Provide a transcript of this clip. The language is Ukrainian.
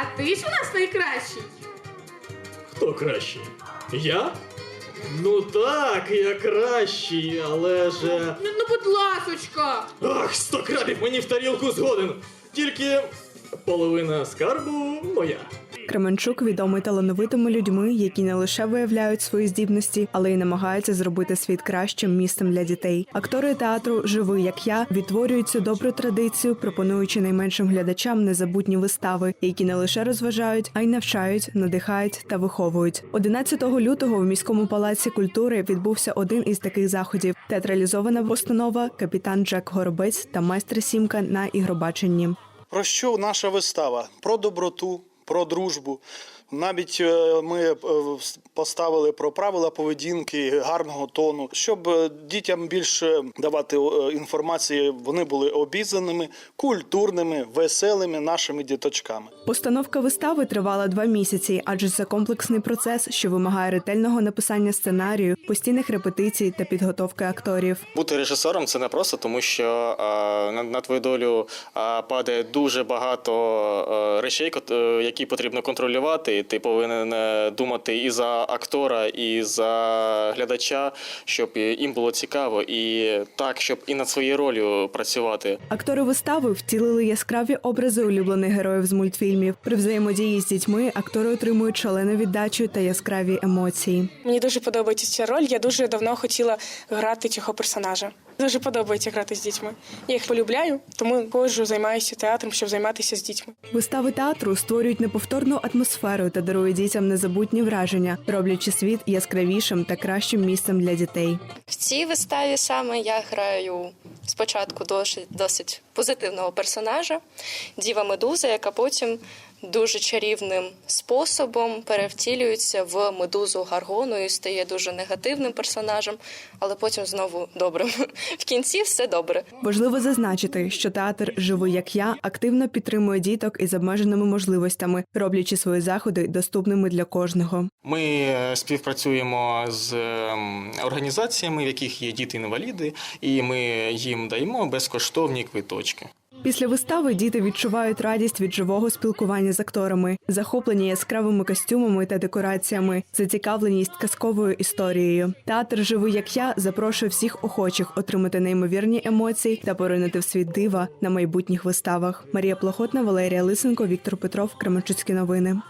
А ти ж у нас найкращий. Хто кращий? Я? Ну так, я кращий, але ж. Ну, ну будь ласочка. Ах, сто крабів мені в тарілку згоден. Тільки половина скарбу моя. Кременчук відомий талановитими людьми, які не лише виявляють свої здібності, але й намагаються зробити світ кращим місцем для дітей. Актори театру Живий як я відтворюють цю добру традицію, пропонуючи найменшим глядачам незабутні вистави, які не лише розважають, а й навчають, надихають та виховують. 11 лютого в міському палаці культури відбувся один із таких заходів: театралізована постанова Капітан Джек Горобець та майстер Сімка на ігробаченні. Про що наша вистава? Про доброту, про дружбу. Навіть е, ми е, поставили про правила поведінки, гарного тону, щоб е, дітям більше давати інформації, вони були обізнаними, культурними, веселими нашими діточками. Постановка вистави тривала два місяці, адже це комплексний процес, що вимагає ретельного написання сценарію, постійних репетицій та підготовки акторів. Бути режисером це не просто, тому що на, на твою долю падає дуже багато речей, кот- які потрібно контролювати. І Ти повинен е, думати і за актора, і за глядача, щоб їм було цікаво, і так, щоб і над своєю ролью працювати. Актори вистави втілили яскраві образи улюблених героїв з мультфільмів. При взаємодії з дітьми актори отримують шалену віддачу та яскраві емоції. Мені дуже подобається ця роль. Я дуже давно хотіла грати цього персонажа. Дуже подобається грати з дітьми. Я їх полюбляю, тому кожу займаюся театром, щоб займатися з дітьми. Вистави театру створюють неповторну атмосферу та дарують дітям незабутні враження, роблячи світ яскравішим та кращим місцем для дітей. В цій виставі саме я граю спочатку досить, досить позитивного персонажа, Діва Медуза, яка потім дуже чарівним способом перевтілюється в медузу Гаргону і стає дуже негативним персонажем, але потім знову добрим. В кінці все добре. Важливо зазначити, що театр Живий як я активно підтримує діток із обмеженими можливостями, роблячи свої заходи доступними для кожного. Ми е, співпрацюємо з ем, організаціями, в яких є діти-інваліди, і ми їм даємо безкоштовні квиточки. Після вистави діти відчувають радість від живого спілкування з акторами, захоплені яскравими костюмами та декораціями, зацікавленість казковою історією. Театр Живий як я запрошує всіх охочих отримати неймовірні емоції та поринути в світ дива на майбутніх виставах. Марія Плохотна, Валерія Лисенко, Віктор Петров, Кременчуцькі новини.